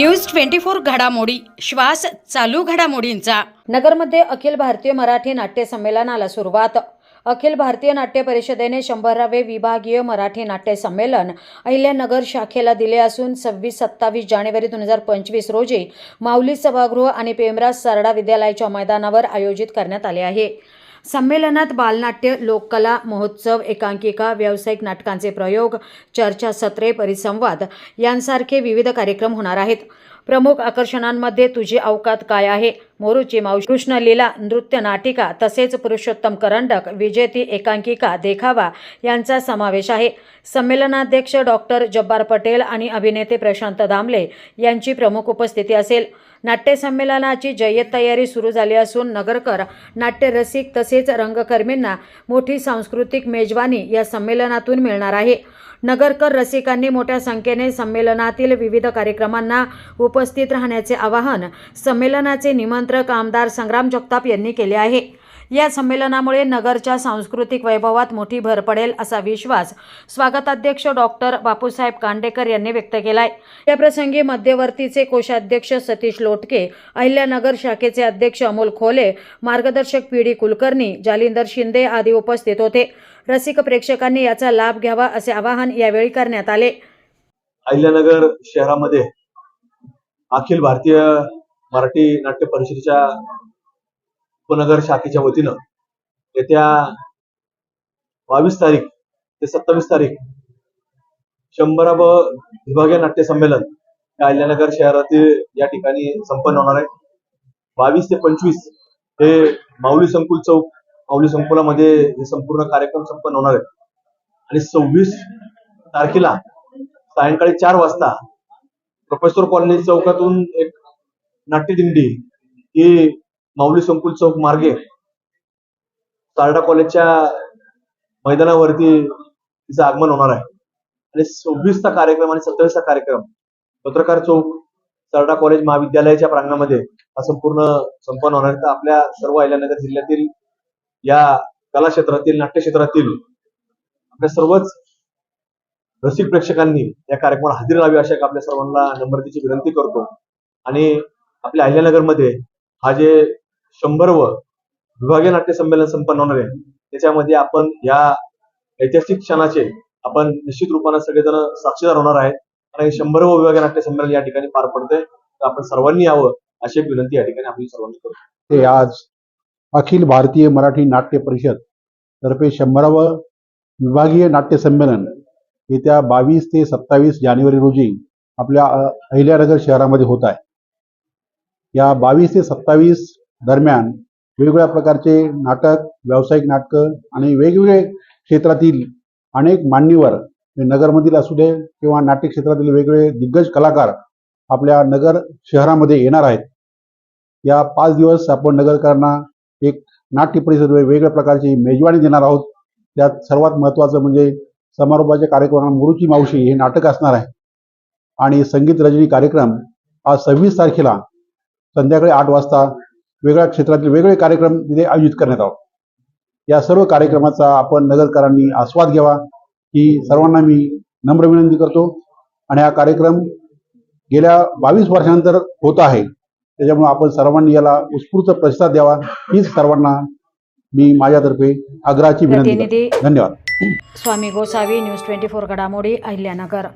News twenty four घडामोडी. श्वास चालू घडामोडींचा. नगरमध्ये अखिल भारतीय मराठी नाट्य संमेलनाला सुरुवात. अखिल भारतीय नाट्य परिषदेने शंभरावे विभागीय मराठी नाट्य संमेलन अहिल्यानगर शाखेला दिले असून सव्वीस सत्तावीस जानेवारी दोन हजार पंचवीस रोजी माऊली सभागृह आणि पेमराज सारडा विद्यालयाच्या मैदानावर आयोजित करण्यात आले आहे. संमेलनात बालनाट्य लोककला महोत्सव एकांकिका व्यावसायिक नाटकांचे प्रयोग चर्चासत्रे परिसंवाद यांसारखे विविध कार्यक्रम होणार आहेत. प्रमुख आकर्षणांमध्ये तुझी अवकात काय आहे? मोरूची मावशी कृष्णलीला नृत्य नाटिका तसेच पुरुषोत्तम करंडक विजेती एकांकिका देखावा यांचा समावेश आहे. संमेलनाध्यक्ष डॉक्टर जब्बार पटेल आणि अभिनेते प्रशांत दामले यांची प्रमुख उपस्थिती असेल. नाट्यसंमेलनाची जय्यत तयारी सुरू झाली असून नगरकर नाट्यरसिक तसेच रंगकर्मींना मोठी सांस्कृतिक मेजवानी या संमेलनातून मिळणार आहे. नगरकर रसिकांनी मोठ्या संख्येने संमेलनातील विविध कार्यक्रमांना उपस्थित राहण्याचे आवाहन संमेलनाचे निमंत्रक आमदार संग्राम जगताप यांनी केले आहे. या संमेलनामुळे नगरच्या सांस्कृतिक वैभवात मोठी भर पडेल असा विश्वास स्वागताध्यक्ष डॉक्टर बापूसाहेब कांडेकर यांनी व्यक्त केलाय. याप्रसंगी मध्यवर्तीचे कोषाध्यक्ष सतीश लोटके अहिल्यानगर शाखेचे अध्यक्ष अमोल खोले मार्गदर्शक पी डी कुलकर्णी जालिंदर शिंदे आदी उपस्थित होते. रसिक प्रेक्षकांनी याचा लाभ घ्यावा असे आवाहन यावेळी करण्यात आले. अहिल्यानगर शहरामध्ये अखिल भारतीय मराठी नाट्य परिषदेच्या उपनगर शाखेच्या वतीनं येत्या बावीस तारीख ते सत्तावीस तारीख शंभराव विभागीय नाट्य संमेलन अहिल्यानगर शहरातील या ठिकाणी संपन्न होणार आहे. बावीस ते पंचवीस हे माऊली संकुल चौक माऊली संकुलामध्ये हे संपूर्ण कार्यक्रम संपन्न होणार आहे. आणि सव्वीस तारखेला सायंकाळी चार वाजता प्रोफेसर कॉलनी चौकातून एक नाट्यदिंडी ही माऊली संकुल चौक मार्गे सारडा कॉलेजच्या मैदानावरती तिचं आगमन होणार आहे. आणि सव्वीसचा कार्यक्रम आणि सत्तावीसचा कार्यक्रम पत्रकार चौक सारडा कॉलेज महाविद्यालयाच्या प्रांगणामध्ये हा संपूर्ण संपन्न होणार आहे. तर आपल्या सर्व अहिल्यानगर जिल्ह्यातील या कला क्षेत्रातील नाट्य क्षेत्रातील आपल्या सर्वच रसिक प्रेक्षकांनी या कार्यक्रमाला हजेरी लावी अशा आपल्या सर्वांना नम्रतेची विनंती करतो. आणि आपल्या अहिल्यानगरमध्ये हा जे शंभरव विभागीय नाट्य संमेलन संपन्न होणार आहे. त्याच्यामध्ये आपण या ऐतिहासिक क्षणाचे आपण निश्चित रूपानं सगळेजण साक्षीदार होणार आहेत. आणि शंभरव विभागीय नाट्य संमेलन या ठिकाणी पार पडतंय. तर आपण सर्वांनी यावं अशी एक विनंती या ठिकाणी आपण सर्वांनी करतो ते आज अखिल भारतीय मराठी नाट्य परिषद तर्फे शंभरावं विभागीय नाट्य संमेलन येत्या बावीस ते सत्तावीस जानेवारी रोजी आपल्या अहिल्यानगर शहरामध्ये होत आहे. या बावीस ते सत्तावीस दरम्यान वेगवेगळ्या प्रकारचे नाटक व्यावसायिक नाटकं आणि वेगवेगळे क्षेत्रातील अनेक मान्यवर नगरमधील असू दे किंवा नाट्य क्षेत्रातील वेगवेगळे दिग्गज कलाकार आपल्या नगर शहरामध्ये येणार आहेत. या पाच दिवस आपण नगरकरांना एक नाट्य परिषद वेगवेगळ्या प्रकारची मेजवानी देणार आहोत. त्यात सर्वात महत्त्वाचं म्हणजे समारोपाच्या कार्यक्रमात मुरुची मावशी हे नाटक असणार आहे. आणि संगीत रजनी कार्यक्रम आज सव्वीस तारखेला संध्याकाळी आठ वाजता वेगळ्या क्षेत्रातील वेगवेगळे कार्यक्रम तिथे आयोजित करण्यात आहोत या सर्व कार्यक्रमाचा आपण नगरकरांनी आस्वाद घ्यावा ही सर्वांना मी नम्र विनंती करतो. आणि हा कार्यक्रम गेल्या बावीस वर्षानंतर होत आहे. त्याच्यामुळे आपण सर्वांनी याला उत्स्फूर्त प्रतिसाद द्यावा हीच सर्वांना मी माझ्यातर्फे आग्रहाची विनंती धन्यवाद. Swami Gosavi news twenty four घडामोडी अहिल्यानगर.